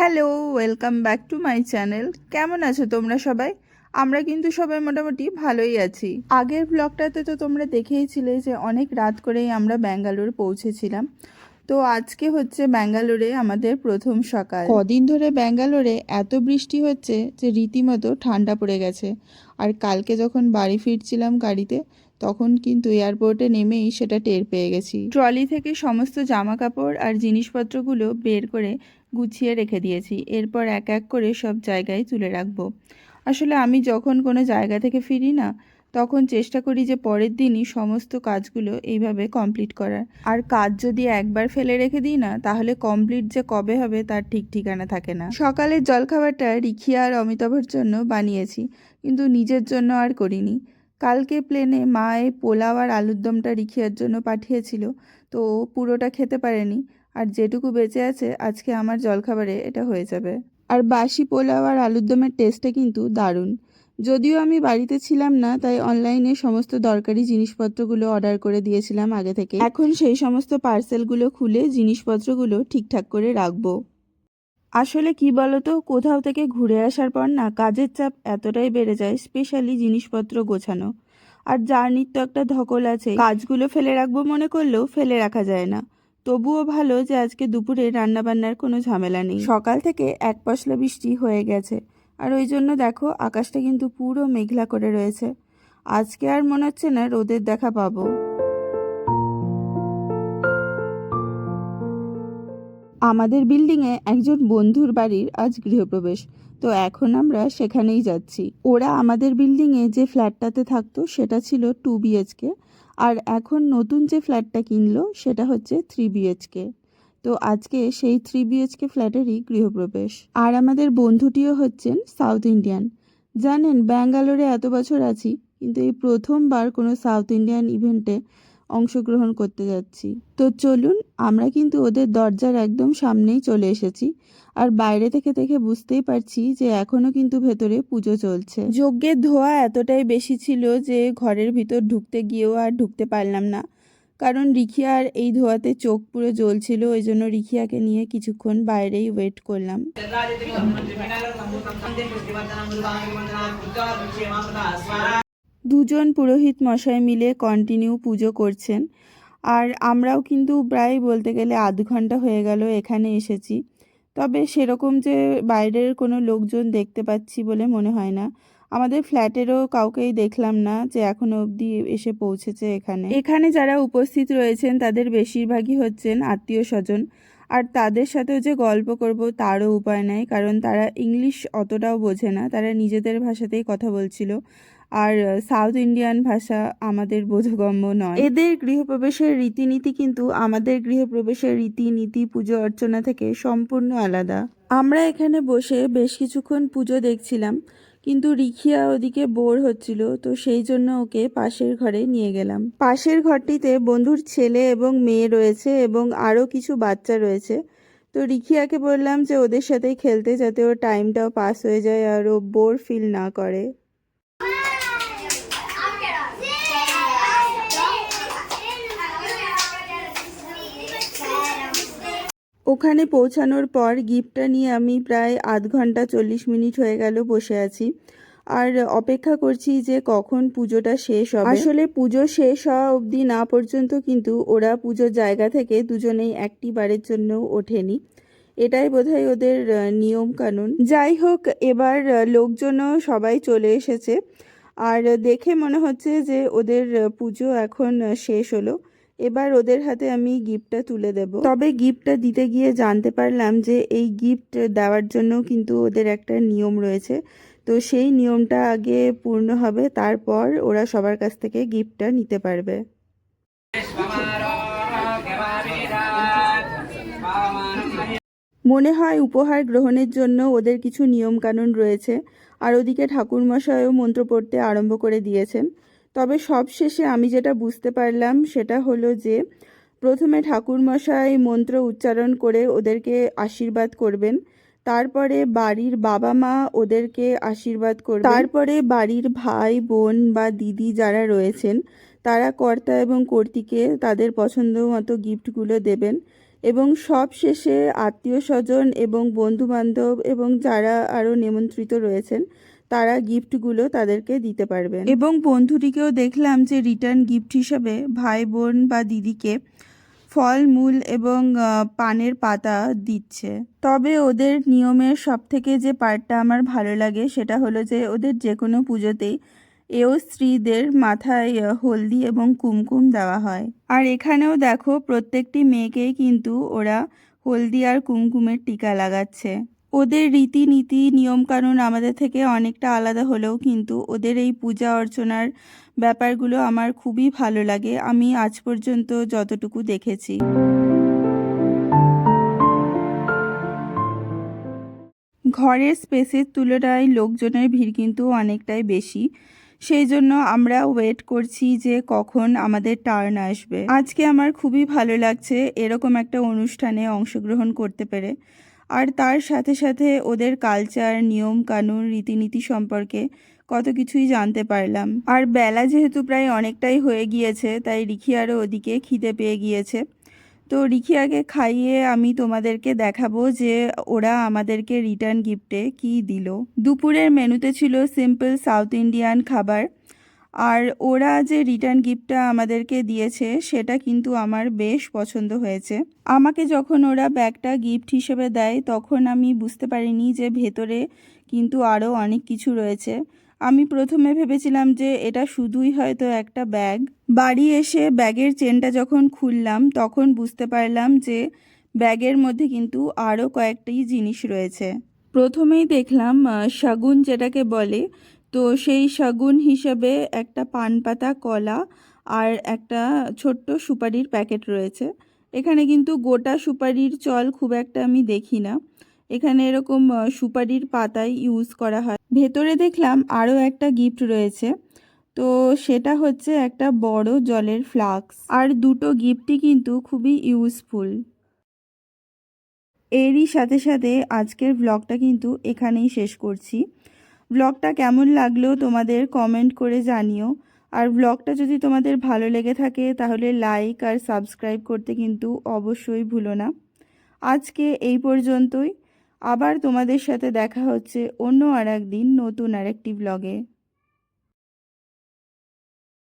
Hello, welcome back to my channel. কেমন আছো তোমরা সবাই? আমরা কিন্তু সবাই মোটামুটি ভালোই আছি। আগের ব্লগটাতে তো তোমরা দেখেইছিলে যে অনেক রাত করেই আমরা ব্যাঙ্গালোর পৌঁছেছিলাম। তো আজকে হচ্ছে ব্যাঙ্গালোরে আমাদের প্রথম সকাল। কদিন ধরে ব্যাঙ্গালোরে এত বৃষ্টি হচ্ছে যে রীতিমতো ঠান্ডা পড়ে গেছে। আর কালকে যখন বাড়ি ফিরছিলাম গাড়িতে তখন কিন্তু এয়ারপোর্টে নেমেই সেটা টের পেয়ে গেছি। ট্রলি থেকে সমস্ত জামা কাপড় আর জিনিসপত্রগুলো বের করে গুছিয়ে রেখে দিয়েছি। এরপর এক এক করে সব জায়গায় তুলে রাখব। আসলে আমি যখন কোনো জায়গা থেকে ফিরি না, তখন চেষ্টা করি যে পরের দিনই সমস্ত কাজগুলো এইভাবে কমপ্লিট করার। আর কাজ যদি একবার ফেলে রেখে দিই না, তাহলে কমপ্লিট যে কবে হবে তার ঠিক ঠিকানা থাকে না। সকালের জলখাবারটা রিখিয়া আর অমিতাভের জন্য বানিয়েছি, কিন্তু নিজের জন্য আর করিনি। কালকে প্লেনে মায়ে পোলাও আর আলুর দমটা রিখিয়ার জন্য পাঠিয়েছিল, তো পুরোটা খেতে পারেনি। আর যেটুকু বেঁচে আছে, আজকে আমার জলখাবারে এটা হয়ে যাবে। আর বাসি পোলাও আর আলুর দমের টেস্টটা কিন্তু দারুণ। যদিও আমি বাড়িতে ছিলাম না, তাই অনলাইনে সমস্ত দরকারি জিনিসপত্রগুলো অর্ডার করে দিয়েছিলাম আগে থেকে। এখন সেই সমস্ত পার্সেলগুলো খুলে জিনিসপত্রগুলো ঠিকঠাক করে রাখব। আসলে কি বলতো, কোথাও থেকে ঘুরে আসার পর না কাজের চাপ এতটাই বেড়ে যায় স্পেশালি জিনিসপত্র গোছানো। আর জার্নির তো একটা ধকল আছে, কাজগুলো ফেলে রাখব মনে করলেও ফেলে রাখা যায় না। তবুও ভালো যে আজকে দুপুরে রান্নাবান্নার কোনো ঝামেলা নেই। সকাল থেকে এক পশলা বৃষ্টি হয়ে গেছে, আর ওই জন্য দেখো আকাশটা কিন্তু পুরো মেঘলা করে রয়েছে। আজকে আর মনে হচ্ছে না রোদের দেখা পাবো। আমাদের বিল্ডিংয়ে একজন বন্ধুর বাড়ির আজ গৃহপ্রবেশ। তো এখন আমরা সেখানেই যাচ্ছি। ওরা আমাদের বিল্ডিংয়ে যে ফ্ল্যাটটাতে থাকতো, সেটা ছিল টু বিএচকে আর এখন নতুন যে ফ্ল্যাটটা কিনলো, সেটা হচ্ছে থ্রি বিএচকে তো আজকে সেই থ্রি বিএচকে ফ্ল্যাটেরই গৃহপ্রবেশ। আর আমাদের বন্ধুটিও হচ্ছেন সাউথ ইন্ডিয়ান জানেন, ব্যাঙ্গালোরে এত বছর আছি, কিন্তু এই প্রথমবার কোনো সাউথ ইন্ডিয়ান ইভেন্টে অংশগ্রহণ করতে যাচ্ছি। তো চলুন আমরা কিন্তু ওদের দরজার একদম সামনেই চলে এসেছি। আর বাইরে থেকে দেখে বুঝতেই পারছি যে এখনও কিন্তু ভেতরে পুজো চলছে। যজ্ঞের ধোয়া এতটাই বেশি ছিল যে ঘরের ভিতর ঢুকতে গিয়েও আর ঢুকতে পারলাম না। কারণ রিখিয়ার এই ধোয়াতে চোখ পুরো জ্বলছিল ওই জন্য রিখিয়াকে নিয়ে কিছুক্ষণ বাইরেই ওয়েট করলাম। দুজন পুরোহিত মশাই মিলে কন্টিনিউ পুজো করছেন। আর আমরাও কিন্তু প্রায় বলতে গেলে আধ ঘণ্টা হয়ে গেল এখানে এসেছি। তবে সেরকম যে বাইরের কোনো লোকজন দেখতে পাচ্ছি বলে মনে হয় না। আমাদের ফ্ল্যাটেরও কাউকেই দেখলাম না যে এখনও অবধি এসে পৌঁছেছে এখানে। এখানে যারা উপস্থিত রয়েছেন তাদের বেশিরভাগই হচ্ছেন আত্মীয় স্বজন। আর তাদের সাথেও যে গল্প করব তারও উপায় নাই কারণ তারা ইংলিশ অতটাও বোঝে না। তারা নিজেদের ভাষাতেই কথা বলছিল। আর সাউথ ইন্ডিয়ান ভাষা আমাদের বোধগম্য নয়। এদের গৃহপ্রবেশের রীতিনীতি কিন্তু আমাদের গৃহপ্রবেশের রীতিনীতি পুজো অর্চনা থেকে সম্পূর্ণ আলাদা। আমরা এখানে বসে বেশ কিছুক্ষণ পুজো দেখছিলাম। কিন্তু রিখিয়া ওদিকে বোর হচ্ছিল, তো সেই জন্য ওকে পাশের ঘরে নিয়ে গেলাম। পাশের ঘরটিতে বন্ধুর ছেলে এবং মেয়ে রয়েছে এবং আরও কিছু বাচ্চা রয়েছে। তো রিখিয়াকে বললাম যে ওদের সাথেই খেলতে যাতে ওর টাইমটাও পাস হয়ে যায় আর ও বোর ফিল না করে। ওখানে পৌঁছানোর পর গিফটটা নিয়ে আমি প্রায় আধ ঘণ্টা চল্লিশ মিনিট হয়ে গেল বসে আছি। আর অপেক্ষা করছি যে কখন পুজোটা শেষ হবে। আসলে পুজো শেষ হওয়া অবধি না পর্যন্ত কিন্তু ওরা পুজোর জায়গা থেকে দুজনেই একটি বারের জন্য ওঠেনি। এটাই বোধহয় ওদের নিয়ম কানুন যাই হোক, এবার লোকজনও সবাই চলে এসেছে। আর দেখে মনে হচ্ছে যে ওদের পুজো এখন শেষ হলো। এবার ওদের হাতে আমি গিফটটা তুলে দেব। তবে গিফটটা দিতে গিয়ে জানতে পারলাম যে এই গিফট দেওয়ার জন্য কিন্তু ওদের একটা নিয়ম রয়েছে। তো সেই নিয়মটা আগে পূর্ণ হবে, তারপর ওরা সবার কাছ থেকে গিফটটা নিতে পারবে। মনে হয় উপহার গ্রহণের জন্য ওদের কিছু নিয়মকানুন রয়েছে। আর ওদিকে ঠাকুরমশাইও মন্ত্র পড়তে আরম্ভ করে দিয়েছেন। তবে সবশেষে আমি যেটা বুঝতে পারলাম সেটা হলো যে প্রথমে ঠাকুরমশাই মন্ত্র উচ্চারণ করে ওদেরকে আশীর্বাদ করবেন। তারপরে বাড়ির বাবা মা ওদেরকে আশীর্বাদ করবে তারপরে বাড়ির ভাই, বোন বা দিদি যারা রয়েছেন, তারা কর্তা এবং কর্তীকে তাদের পছন্দ মতো গিফটগুলো দেবেন এবং সব শেষে আত্মীয় স্বজন এবং বন্ধু বান্ধব এবং যারা আরও নিমন্ত্রিত রয়েছেন তারা গিফটগুলো তাদেরকে দিতে পারবেন। এবং বন্ধুটিকেও দেখলাম যে রিটার্ন গিফট হিসাবে ভাই, বোন বা দিদিকে ফল, মূল এবং পানের পাতা দিচ্ছে। তবে ওদের নিয়মের সব থেকে যে পার্টটা আমার ভালো লাগে সেটা হলো যে ওদের যে কোনো পুজোতেই এও স্ত্রীদের মাথায় হলদি এবং কুমকুম দেওয়া হয়। আর এখানেও দেখো প্রত্যেকটি মেয়েকেই কিন্তু ওরা হলদি আর কুমকুমের টিকা লাগাচ্ছে। ওদের রীতিনীতি, নিয়মকানুন আমাদের থেকে অনেকটা আলাদা হলেও কিন্তু ওদের এই পূজা অর্চনার ব্যাপারগুলো আমার খুবই ভালো লাগে। আমি আজ পর্যন্ত যতটুকু দেখেছি। ঘরের স্পেসের তুলনায় লোকজনের ভিড় কিন্তু অনেকটাই বেশি। সেই জন্য আমরা ওয়েট করছি যে কখন আমাদের টার্ন আসবে। আজকে আমার খুবই ভালো লাগছে এরকম একটা অনুষ্ঠানে অংশগ্রহণ করতে পেরে। আর তার সাথে সাথে ওদের কালচার নিয়ম কানুন, রীতিনীতি সম্পর্কে কত কিছুই জানতে পারলাম। আর বেলা যেহেতু প্রায় অনেকটাই হয়ে গিয়েছে, তাই রিখিয়ারও ওদিকে খিদে পেয়ে গিয়েছে। তো রিখিয়াকে খাইয়ে আমি তোমাদেরকে দেখাবো যে ওরা আমাদেরকে রিটার্ন গিফটে কি দিল। দুপুরের মেনুতে ছিল সিম্পল সাউথ ইন্ডিয়ান খাবার। আর ওরা যে রিটার্ন গিফটটা আমাদেরকে দিয়েছে, সেটা কিন্তু আমার বেশ পছন্দ হয়েছে। আমাকে যখন ওরা ব্যাগটা গিফট হিসেবে দেয়, তখন আমি বুঝতে পারিনি যে ভেতরে কিন্তু আরও অনেক কিছু রয়েছে। আমি প্রথমে ভেবেছিলাম যে এটা শুধুই হয়তো একটা ব্যাগ বাড়ি এসে ব্যাগের চেনটা যখন খুললাম, তখন বুঝতে পারলাম যে ব্যাগের মধ্যে কিন্তু আরও কয়েকটি জিনিস রয়েছে। প্রথমেই দেখলাম শাগুন যেটাকে বলে তো সেই শাগুন হিসেবে একটা পান পাতা কলা আর একটা ছোট্ট সুপারির প্যাকেট রয়েছে। এখানে কিন্তু গোটা সুপারির চল খুব একটা আমি দেখি না। এখানে এরকম সুপারির পাতাই ইউজ করা হয়। ভেতরে দেখলাম আরও একটা গিফট রয়েছে। তো সেটা হচ্ছে একটা বড় জলের ফ্লাক্স আর দুটো গিফটই কিন্তু খুবই ইউজফুল এরই সাথে সাথে আজকের ব্লগটা কিন্তু এখানেই শেষ করছি। ব্লগটা কেমন লাগল তোমাদের কমেন্ট করে জানিও। আর ব্লগটা যদি তোমাদের ভালো লেগে থাকে তাহলে লাইক আর সাবস্ক্রাইব করতে কিন্তু অবশ্যই ভুলো না। আজকে এই পর্যন্তই। আবার তোমাদের সাথে দেখা হচ্ছে অন্য আর একদিন নতুন আর একটি ব্লগে